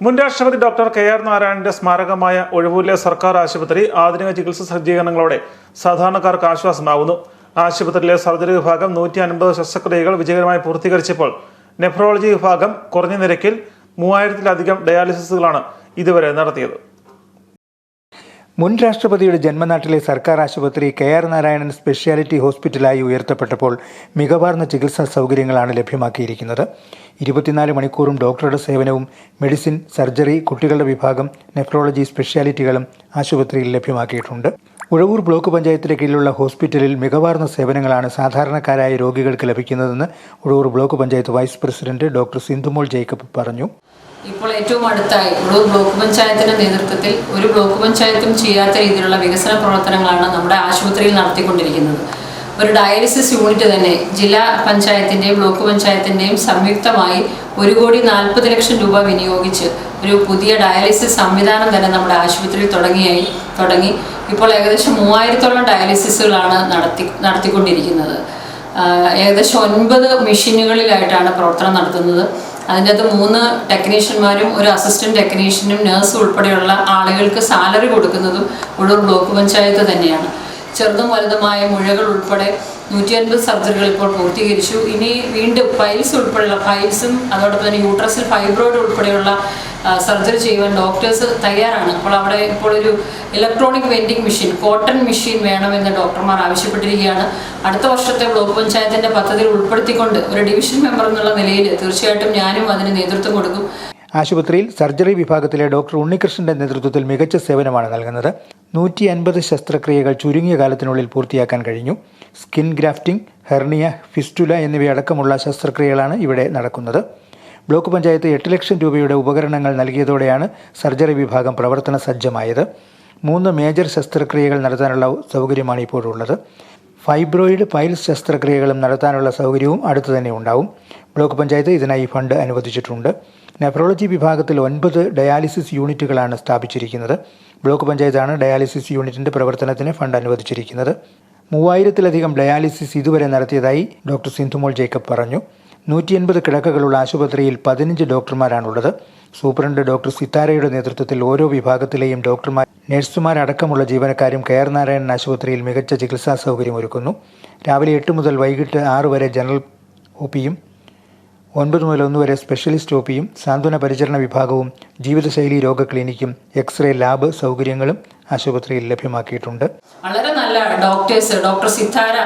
മുൻ രാഷ്ട്രപതി doctor K R നാരായണന്റെ സ്മാരകമായ ഒഴിവൂരിലെ സർക്കാർ ആശുപത്രി ആധുനിക ചികിത്സാ സജ്ജീകരണങ്ങളോടെ സാധാരണക്കാർക്ക് ആശ്വാസമാകുന്നു ആശുപത്രിയിലെ സർജറി വിഭാഗം നൂറ്റി അൻപത് ശസ്ത്രക്രിയകൾ വിജയകരമായി പൂർത്തീകരിച്ചപ്പോൾ നെഫ്രോളജി വിഭാഗം കുറഞ്ഞ നിരക്കിൽ മൂവായിരത്തിലധികം ഡയാലിസിസുകളാണ് ഇതുവരെ നടത്തിയത്. മുൻ രാഷ്ട്രപതിയുടെ ജന്മനാട്ടിലെ സർക്കാർ ആശുപത്രി കെ ആർ നാരായണൻ സ്പെഷ്യാലിറ്റി ഹോസ്പിറ്റലായി ഉയർത്തപ്പെട്ടപ്പോൾ മികവാർന്ന ചികിത്സാ സൗകര്യങ്ങളാണ് ലഭ്യമാക്കിയിരിക്കുന്നത്. ഇരുപത്തിനാല് മണിക്കൂറും ഡോക്ടറുടെ സേവനവും മെഡിസിൻ സർജറി കുട്ടികളുടെ വിഭാഗം നെഫ്രോളജി സ്പെഷ്യാലിറ്റികളും ആശുപത്രിയിൽ ലഭ്യമാക്കിയിട്ടുണ്ട്. ഉഴവൂർ ബ്ലോക്ക് പഞ്ചായത്തിന് കീഴിലുള്ള ഹോസ്പിറ്റലിൽ മികവാർന്ന സേവനങ്ങളാണ് സാധാരണക്കാരായ രോഗികൾക്ക് ലഭിക്കുന്നതെന്ന് Uzhavoor block panchayat vice president doctor Sindhumol Jacob പറഞ്ഞു. ഇപ്പോൾ ഏറ്റവും അടുത്തായി ഉള്ളൂർ ബ്ലോക്ക് പഞ്ചായത്തിന്റെ നേതൃത്വത്തിൽ ഒരു ബ്ലോക്ക് പഞ്ചായത്തും ചെയ്യാത്ത രീതിയിലുള്ള വികസന പ്രവർത്തനങ്ങളാണ് നമ്മുടെ ആശുപത്രിയിൽ നടത്തിക്കൊണ്ടിരിക്കുന്നത്. ഒരു ഡയാലിസിസ് യൂണിറ്റ് തന്നെ ജില്ലാ പഞ്ചായത്തിന്റെയും ബ്ലോക്ക് പഞ്ചായത്തിന്റെയും സംയുക്തമായി ഒരു കോടി നാൽപ്പത് ലക്ഷം രൂപ വിനിയോഗിച്ച് ഒരു പുതിയ ഡയാലിസിസ് സംവിധാനം തന്നെ നമ്മുടെ ആശുപത്രിയിൽ തുടങ്ങിയായി തുടങ്ങി. ഇപ്പോൾ ഏകദേശം മൂവായിരത്തോളം ഡയാലിസിസുകളാണ് നടത്തി നടത്തിക്കൊണ്ടിരിക്കുന്നത്. ഏകദേശം ഒൻപത് മെഷീനുകളിലായിട്ടാണ് പ്രവർത്തനം നടത്തുന്നത്. അതിന്റെ അകത്ത് മൂന്ന് ടെക്നീഷ്യന്മാരും ഒരു അസിസ്റ്റന്റ് ടെക്നീഷ്യനും നഴ്സും ഉൾപ്പെടെയുള്ള ആളുകൾക്ക് സാലറി കൊടുക്കുന്നതും ഉള്ളൂർ ബ്ലോക്ക് പഞ്ചായത്ത് തന്നെയാണ്. ചെറുതും വലുതുമായ മുഴകൾ ഉൾപ്പെടെ നൂറ്റി അൻപത് സർജറികൾ ഇപ്പോൾ പൂർത്തീകരിച്ചു. ഇനി വീണ്ടും ഫൈൽസ് ഉൾപ്പെടെയുള്ള പൈൽസും അതോടൊപ്പം തന്നെ യൂട്രസിൽ ഫൈബ്രോയിഡ് ഉൾപ്പെടെയുള്ള സർജറി ചെയ്യുവാൻ ഡോക്ടേഴ്സ് തയ്യാറാണ്. അപ്പോൾ അവിടെ ഇപ്പോൾ ഒരു electronic vending machine cotton machine വേണമെന്ന് ഡോക്ടർമാർ ആവശ്യപ്പെട്ടിരിക്കുകയാണ്. അടുത്ത വർഷത്തെ ബ്ലോക്ക് പഞ്ചായത്തിന്റെ പദ്ധതിയിൽ ഉൾപ്പെടുത്തിക്കൊണ്ട് ഒരു ഡിവിഷൻ മെമ്പർ എന്നുള്ള നിലയിൽ തീർച്ചയായിട്ടും ഞാനും അതിന് നേതൃത്വം കൊടുക്കും. ആശുപത്രിയിൽ സർജറി വിഭാഗത്തിലെ ഡോക്ടർ ഉണ്ണികൃഷ്ണന്റെ നേതൃത്വത്തിൽ മികച്ച സേവനമാണ് നൽകുന്നത്. നൂറ്റി അൻപത് ശസ്ത്രക്രിയകൾ ചുരുങ്ങിയ കാലത്തിനുള്ളിൽ പൂർത്തിയാക്കാൻ കഴിഞ്ഞു. സ്കിൻ ഗ്രാഫ്റ്റിംഗ് ഹെർണിയ ഫിസ്റ്റുല എന്നിവയടക്കമുള്ള ശസ്ത്രക്രിയകളാണ് ഇവിടെ നടക്കുന്നത്. ബ്ലോക്ക് പഞ്ചായത്ത് എട്ട് ലക്ഷം രൂപയുടെ ഉപകരണങ്ങൾ നൽകിയതോടെയാണ് സർജറി വിഭാഗം പ്രവർത്തന സജ്ജമായത്. മൂന്ന് മേജർ ശസ്ത്രക്രിയകൾ നടത്താനുള്ള സൗകര്യമാണ് ഇപ്പോഴുള്ളത് ഫൈബ്രോയിഡ് പൈൽസ് ശസ്ത്രക്രിയകളും നടത്താനുള്ള സൗകര്യവും അടുത്തു തന്നെ ഉണ്ടാവും. ബ്ലോക്ക് പഞ്ചായത്ത് ഇതിനായി ഫണ്ട് അനുവദിച്ചിട്ടുണ്ട്. നെഫ്രോളജി വിഭാഗത്തിൽ ഒൻപത് ഡയാലിസിസ് യൂണിറ്റുകളാണ് സ്ഥാപിച്ചിരിക്കുന്നത്. ബ്ലോക്ക് പഞ്ചായത്താണ് ഡയാലിസിസ് യൂണിറ്റിന്റെ പ്രവർത്തനത്തിന് ഫണ്ട് അനുവദിച്ചിരിക്കുന്നത്. മൂവായിരത്തിലധികം ഡയാലിസിസ് ഇതുവരെ നടത്തിയതായി ഡോക്ടർ സിന്ധുമോൾ ജേക്കബ് പറഞ്ഞു. നൂറ്റി എൺപത് കിടക്കകളുള്ള ആശുപത്രിയിൽ പതിനഞ്ച് ഡോക്ടർമാരാണുള്ളത്. സൂപ്രണ്ട് ഡോക്ടർ സിത്താരയുടെ നേതൃത്വത്തിൽ ഓരോ വിഭാഗത്തിലെയും ഡോക്ടർമാർ നഴ്സുമാരടക്കമുള്ള ജീവനക്കാരും കെ ആർ നാരായണൻ ആശുപത്രിയിൽ മികച്ച ചികിത്സാ സൗകര്യം ഒരുക്കുന്നു. രാവിലെ എട്ട് മുതൽ വൈകിട്ട് ആറ് വരെ ജനറൽ ഒ പിയും ഒൻപത് മുതൽ ഒന്ന് വരെ സ്പെഷ്യലിസ്റ്റ് ഒ പിയും സാന്ത്വന പരിചരണ വിഭാഗവും ജീവിതശൈലി രോഗ ക്ലിനിക്കും എക്സ്റേ ലാബ് സൗകര്യങ്ങളും ആശുപത്രിയിൽ ലഭ്യമാക്കിയിട്ടുണ്ട്. വളരെ നല്ല ഡോക്ടേഴ്സ് ഡോക്ടർ സിദ്ധാര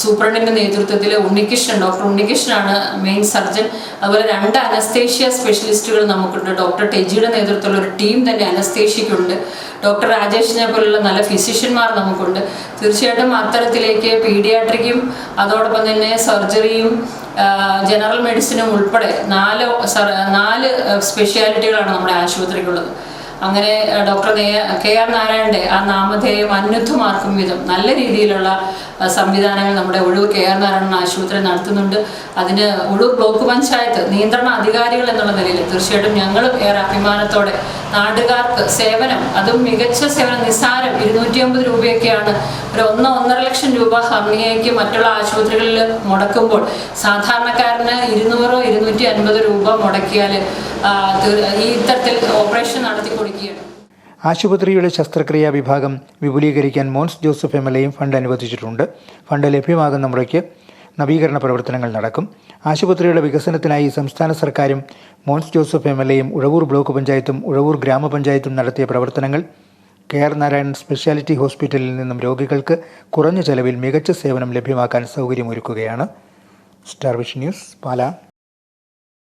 സൂപ്രണ്ടിന്റെ നേതൃത്വത്തിൽ ഉണ്ണികൃഷ്ണൻ ഡോക്ടർ ഉണ്ണികൃഷ്ണനാണ് മെയിൻ സർജൻ അതുപോലെ രണ്ട് അനസ്തേഷ്യ സ്പെഷ്യലിസ്റ്റുകൾ നമുക്കുണ്ട്. ഡോക്ടർ ടെജിയുടെ നേതൃത്വത്തിലുള്ള ഒരു ടീം തന്നെ അനസ്തേഷ്യക്കുണ്ട് ഡോക്ടർ രാജേഷിനെ പോലുള്ള നല്ല ഫിസിഷ്യന്മാർ നമുക്കുണ്ട്. തീർച്ചയായിട്ടും അത്തരത്തിലേക്ക് പീഡിയാട്രിക്കും അതോടൊപ്പം തന്നെ സർജറിയും ജനറൽ മെഡിസിനും ഉൾപ്പെടെ നാല് നാല് സ്പെഷ്യാലിറ്റികളാണ് നമ്മുടെ ആശുപത്രിക്കുള്ളത്. അങ്ങനെ ഡോക്ടർ കെ ആർ നാരായണന്റെ ആ നാമധേയം അന്യുദ്ധമാർക്കും വിധം നല്ല രീതിയിലുള്ള സംവിധാനങ്ങൾ നമ്മുടെ ഒഴിവ് കെ ആർ നാരായണൻ ആശുപത്രി നടത്തുന്നുണ്ട്. അതിന് ഒഴിവ് ബ്ലോക്ക് പഞ്ചായത്ത് നിയന്ത്രണ അധികാരികൾ എന്നുള്ള നിലയിൽ തീർച്ചയായിട്ടും ഞങ്ങളും ഏറെ അഭിമാനത്തോടെ നാട്ടുകാർക്ക് സേവനം അതും മികച്ച സേവനം നിസ്സാരം ഇരുന്നൂറ്റി അമ്പത് രൂപയൊക്കെയാണ് ഒരു ഒന്ന് ഒന്നര ലക്ഷം രൂപ ഹർണിയയ്ക്ക് മറ്റുള്ള ആശുപത്രികളിൽ മുടക്കുമ്പോൾ സാധാരണക്കാരന് ഇരുന്നൂറോ ഇരുന്നൂറ്റി അൻപത് രൂപ മുടക്കിയാൽ ഈ ഓപ്പറേഷൻ നടത്തി കൊടുക്കുകയാണ് ആശുപത്രിയുടെ ശസ്ത്രക്രിയാ വിഭാഗം വിപുലീകരിക്കാൻ മോൻസ് ജോസഫ് എം എൽ എയും ഫണ്ട് അനുവദിച്ചിട്ടുണ്ട്. ഫണ്ട് ലഭ്യമാകുന്ന മുറയ്ക്ക് നവീകരണ പ്രവർത്തനങ്ങൾ നടക്കും. ആശുപത്രിയുടെ വികസനത്തിനായി സംസ്ഥാന സർക്കാരും മോൻസ് ജോസഫ് എം എൽ എയും ഉഴവൂർ ബ്ലോക്ക് പഞ്ചായത്തും ഉഴവൂർ ഗ്രാമപഞ്ചായത്തും നടത്തിയ പ്രവർത്തനങ്ങൾ കെ ആർ നാരായണൻ സ്പെഷ്യാലിറ്റി ഹോസ്പിറ്റലിൽ നിന്നും രോഗികൾക്ക് കുറഞ്ഞ ചെലവിൽ മികച്ച സേവനം ലഭ്യമാക്കാൻ സൗകര്യമൊരുക്കുകയാണ്. Star vision news Pala.